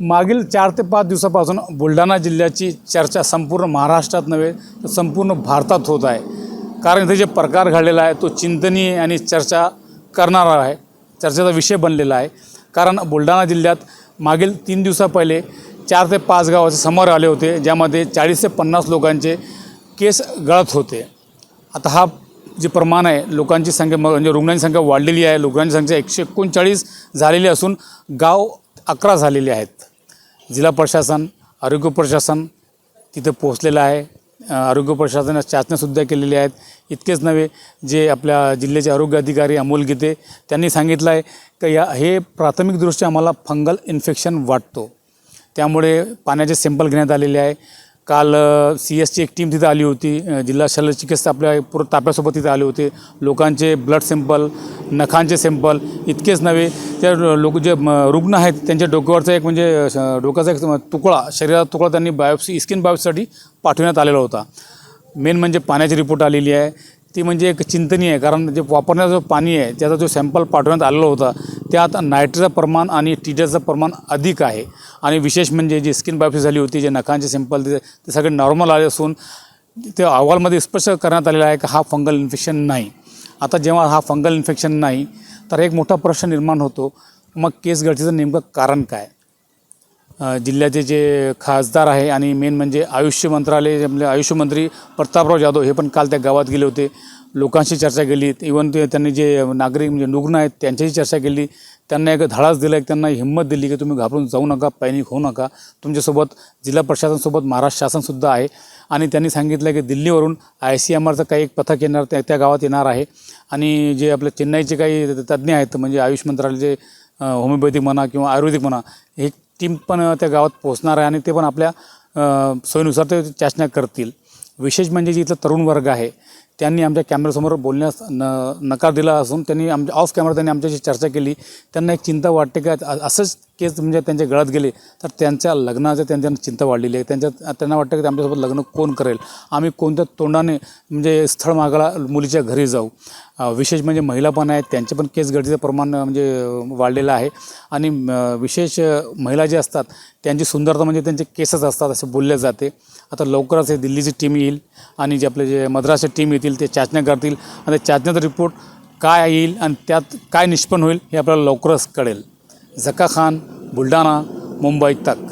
मागील चार ते पाच दिवसापासून बुलढाणा जिल्ह्याची चर्चा संपूर्ण महाराष्ट्रात नव्हे तर संपूर्ण भारतात होत आहे. कारण इथे जे प्रकार घडलेला आहे तो चिंतनीय आणि चर्चा करणारा आहे चर्चेचा विषय बनलेला आहे. कारण बुलढाणा जिल्ह्यात मागील तीन दिवसा पहिले चार ते पाच गावाचे समोर आले होते ज्यामध्ये चाळीस ते पन्नास लोकांचे केस गळत होते. आता हा जे प्रमाण आहे लोकांची संख्या म- म्हणजे रुग्णांची संख्या वाढलेली आहे रुग्णांची संख्या एकशे एकोणचाळीस झालेली असून गाव अकरा झालेले आहेत. जिल्हा प्रशासन आरोग्य प्रशासन तिथे पोहोचलेलं आहे. आरोग्य प्रशासन चाचण्यासुद्धा केलेल्या आहेत. इतकेच नव्हे जे आपल्या जिल्ह्याचे आरोग्य अधिकारी अमोल गीते त्यांनी सांगितलं आहे की या हे प्राथमिकदृष्ट्या आम्हाला फंगल इन्फेक्शन वाटतो. त्यामुळे पाण्याचे सॅम्पल घेण्यात आलेले आहे. काल सी एसची एक टीम तिथं आली होती. जिल्हा जिल्हा शल्यचिकित्सक आपल्या पूर्ण ताप्यासोबत तिथं आले होते. लोकांचे ब्लड सॅम्पल नखांचे सॅम्पल इतकेच नव्हे त्या लोक जे म, रुग्ण आहेत त्यांच्या डोक्यावरचा एक म्हणजे डोक्याचा एक तुकडा शरीराचा तुकडा त्यांनी बायोप्सी स्किन बायोप्सीसाठी पाठवण्यात आलेला होता. मेन म्हणजे पाण्याची रिपोर्ट आलेली आहे. ती म्हणजे एक चिंतनीय आहे कारण जे वापरण्याचं जो पाणी आहे त्याचा जो सॅम्पल पाठवण्यात आलेला होता त्यात नायट्रेचं प्रमाण आणि टीडरचं प्रमाण अधिक आहे. आणि विशेष म्हणजे जी स्किन बायोप्सी झाली होती जे नखांचे सिंपल ते ते सगळे नॉर्मल आले असून ते अहवालमध्ये स्पष्ट करण्यात आलेलं आहे की हा फंगल इन्फेक्शन नाही. आता जेव्हा हा फंगल इन्फेक्शन नाही तर एक मोठा प्रश्न निर्माण होतो. मग केस गळतीचं नेमकं कारण काय? जिल्ह्याचे जे खासदार आहे आणि मेन म्हणजे आयुष्य मंत्रालय जे म्हणजे आयुष्य मंत्री प्रतापराव जाधव हे पण काल त्या गावात गेले होते. लोकांशी चर्चा केली. इवन ते त्यांनी जे नागरिक म्हणजे रुग्ण आहेत त्यांच्याशी चर्चा केली. त्यांना एक धाडास दिला एक त्यांना हिंमत दिली की तुम्ही घाबरून जाऊ नका पॅनिक होऊ नका. तुमच्यासोबत जिल्हा प्रशासनसोबत महाराष्ट्र शासनसुद्धा आहे. आणि त्यांनी सांगितलं की दिल्लीवरून आय सी एम आरचं काही एक पथक येणार त्या त्या गावात येणार आहे. आणि जे आपले चेन्नईचे काही तज्ज्ञ आहेत म्हणजे आयुष मंत्रालयाचे होमिओपॅथिक म्हणा किंवा आयुर्वेदिक म्हणा हे टीम पण त्या गावात पोहोचणार आहे आणि ते पण आपल्या सोयीनुसार ते चाचण्या करतील. विशेष म्हणजे जे इथलं तरुण वर्ग आहे त्यांनी आमच्या कॅमेऱ्यासमोर बोलण्यास न नकार दिला असून त्यांनी आमच्या ऑफ कॅमेरा त्यांनी आमच्याशी चर्चा केली. त्यांना एक चिंता वाटते की असंच केस म्हणजे त्यांच्या गळत गेले तर त्यांच्या लग्नाचं त्यांच्या चिंता वाढलेली आहे. त्यांच्या त्यांना वाटतं की आमच्यासोबत लग्न कोण करेल? आम्ही कोणत्या तोंडाने म्हणजे स्थळ मागायला मुलीच्या घरी जाऊ? विशेष म्हणजे महिला पण आहेत त्यांचे पण केस गळतीचं प्रमाण म्हणजे वाढलेलं आहे. आणि विशेष महिला जे असतात त्यांची सुंदरता म्हणजे त्यांचे केसच असतात असे बोलले जाते. आता लवकरच हे दिल्लीची टीम येईल आणि जे आपले जे मद्रासची टीम येतील ते चाचण्या करतील. आणि त्या चाचण्याचा रिपोर्ट काय येईल आणि त्यात काय निष्पन्न होईल हे आपल्याला लवकरच कळेल. झका खान बुलढाणा मुंबई तक